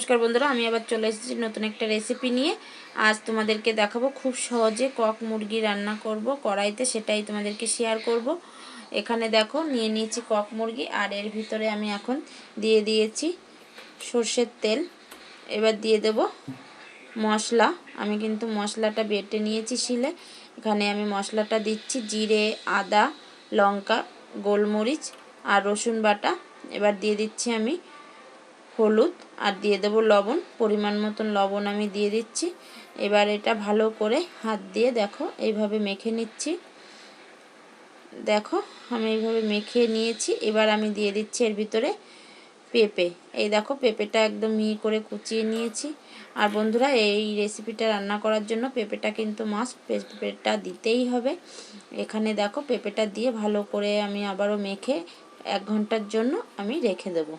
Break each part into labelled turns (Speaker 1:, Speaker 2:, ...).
Speaker 1: নমস্কার বন্ধুরা, আমি আবার চলে এসেছি নতুন একটা রেসিপি নিয়ে। আজ তোমাদেরকে দেখাবো খুব সহজে কক মুরগি রান্না করব, কড়াইতে সেটাই তোমাদেরকে শেয়ার করব। এখানে দেখো, নিয়ে নিয়েছি কক মুরগি, আর এর ভিতরে আমি এখন দিয়ে দিয়েছি সর্ষের তেল। এবার দিয়ে দেব মশলা। আমি কিন্তু মশলাটা বেটে নিয়েছি শিলে। এখানে আমি মশলাটা দিচ্ছি জিরে, আদা, লঙ্কা, গোলমরিচ আর রসুন বাটা। এবার দিয়ে দিচ্ছি আমি হলুদ আর দিয়ে দেবো লবণ। পরিমাণ মতন লবণ আমি দিয়ে দিচ্ছি। এবার এটা ভালো করে হাত দিয়ে দেখো, এইভাবে মেখে নিচ্ছি। দেখো, আমি এইভাবে মেখে নিয়েছি। এবার আমি দিয়ে দিচ্ছি এর ভিতরে পেঁপে। এই দেখো, পেঁপেটা একদম মিহি করে কুচিয়ে নিয়েছি। আর বন্ধুরা, এই রেসিপিটা রান্না করার জন্য পেঁপেটা কিন্তু মাস্ট পেঁপেটা দিতেই হবে। এখানে দেখো, পেঁপেটা দিয়ে ভালো করে আমি আবারও মেখে এক ঘণ্টার জন্য আমি রেখে দেবো।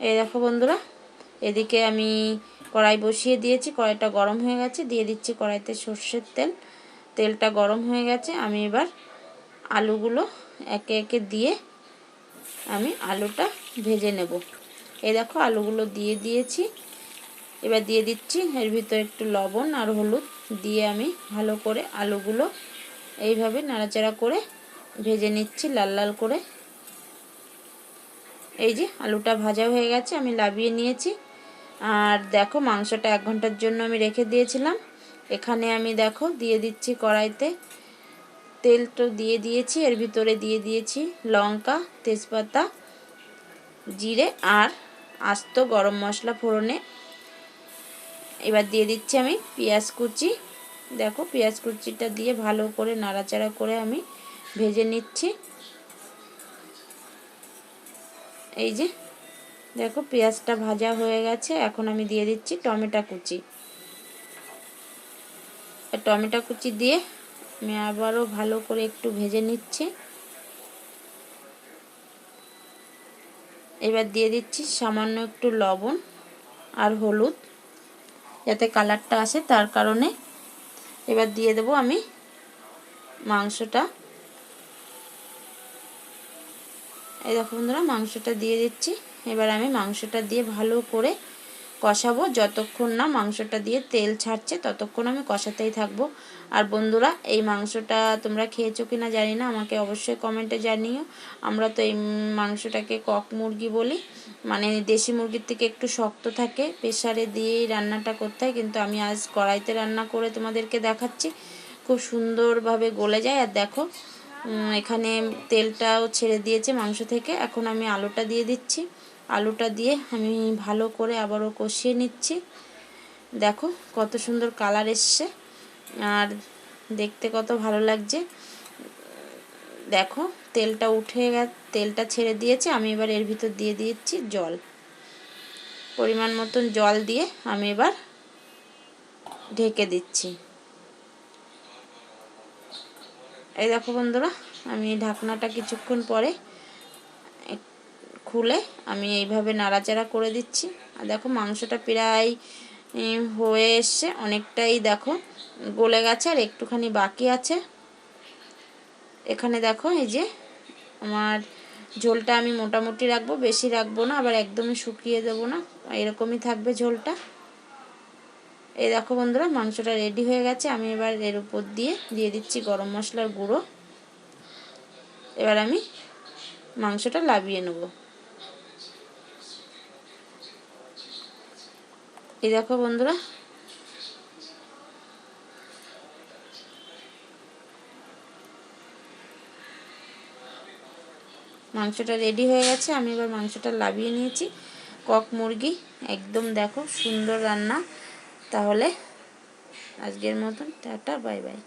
Speaker 1: এই দেখো বন্ধুরা, এদিকে আমি কড়াই বসিয়ে দিয়েছি, কড়াইটা গরম হয়ে গেছে, দিয়ে দিচ্ছি কড়াইতে সর্ষের তেল। তেলটা গরম হয়ে গেছে, আমি এবার আলুগুলো একে একে দিয়ে আমি আলুটা ভেজে নেব। এই দেখো, আলুগুলো দিয়ে দিয়েছি। এবার দিয়ে দিচ্ছি, এর ভিতরে একটু লবণ আর হলুদ দিয়ে আমি ভালো করে আলুগুলো এইভাবে নাড়াচাড়া করে ভেজে নিচ্ছি, লাল লাল করে। এই যে আলুটা ভাজা হয়ে গেছে, আমি লাভিয়ে নিয়েছি। আর দেখো মাংসটা এক ঘণ্টার জন্য আমি রেখে দিয়েছিলাম। এখানে আমি দেখো দিয়ে দিচ্ছি কড়াইতে। তেল তো দিয়ে দিয়েছি, এর ভিতরে দিয়ে দিয়েছি লঙ্কা, তেজপাতা, জিরে আর আস্ত গরম মশলা ফোড়নে। এবার দিয়ে দিচ্ছি আমি পেঁয়াজ কুচি। দেখো পেঁয়াজ কুচিটা দিয়ে ভালো করে নাড়াচাড়া করে আমি ভেজে নিচ্ছি। এই যে, দেখো পেঁয়াজটা ভাজা হয়ে গেছে। এখন আমি দিয়ে দিচ্ছি টমেটো কুচি। টমেটো কুচি দিয়ে আমি আবারও ভালো করে একটু ভেজে নিচ্ছি। এবার দিয়ে দিচ্ছি সামান্য একটু লবণ আর হলুদ, যাতে কালারটা আসে। তার কারণে এবার দিয়ে দেবো আমি মাংসটা এই দেখো বন্ধুরা, মাংসটা দিয়ে দিচ্ছি। এবার আমি মাংসটা দিয়ে ভালো করে কষাবো। যতক্ষণ না মাংসটা দিয়ে তেল ছাড়ছে, ততক্ষণ আমি কষাতেই থাকব। আর বন্ধুরা, এই মাংসটা তোমরা খেয়েছো কি না জানি না, আমাকে অবশ্যই কমেন্টে জানিও। আমরা তো এই মাংসটাকে কক মুরগি বলি। মানে দেশি মুরগির থেকে একটু শক্ত থাকে প্রেশারে দিয়েই রান্নাটা করতে হয়। কিন্তু আমি আজ কড়াইতে রান্না করে তোমাদেরকে দেখাচ্ছি। খুব সুন্দরভাবে গলে যায়। আর দেখো এখানে তেলটাও ছেড়ে দিয়েছে মাংস থেকে। এখন আমি আলুটা দিয়ে দিচ্ছি। আলুটা দিয়ে আমি ভালো করে আবারও কষিয়ে নিচ্ছি। দেখো কত সুন্দর কালার এসছে। আর দেখতে কত ভালো লাগছে। দেখো তেলটা উঠে গেছে, তেলটা ছেড়ে দিয়েছে। আমি এবার এর ভিতর দিয়ে দিচ্ছি জল। পরিমাণ মতন জল দিয়ে আমি এবার ঢেকে দিচ্ছি। এই দেখো বন্ধুরা, আমি ঢাকনাটা কিছুক্ষণ পরে খুলে আমি এইভাবে নাড়াচাড়া করে দিচ্ছি। আর দেখো মাংসটা প্রায় হয়ে এসছে, অনেকটাই দেখো গলে গেছে, আর একটুখানি বাকি আছে। এখানে দেখো এই যে আমার ঝোলটা আমি মোটামুটি রাখব, বেশি রাখব না, আবার একদমই শুকিয়ে দেবো না, এরকমই থাকবে ঝোলটা। এই দেখো বন্ধুরা, মাংসটা রেডি হয়ে গেছে। আমি এবার এর উপর দিয়ে দিয়ে দিচ্ছি গরম মশলার গুঁড়ো। এবার আমি মাংসটা লাভিয়ে নেব। এই দেখো বন্ধুরা, মাংসটা রেডি হয়ে গেছে। আমি এবার মাংসটা লাভিয়ে নিয়েছি। কক মুরগি, একদম দেখো সুন্দর রান্না। তাহলে আজকের মতন টাটা বাই বাই।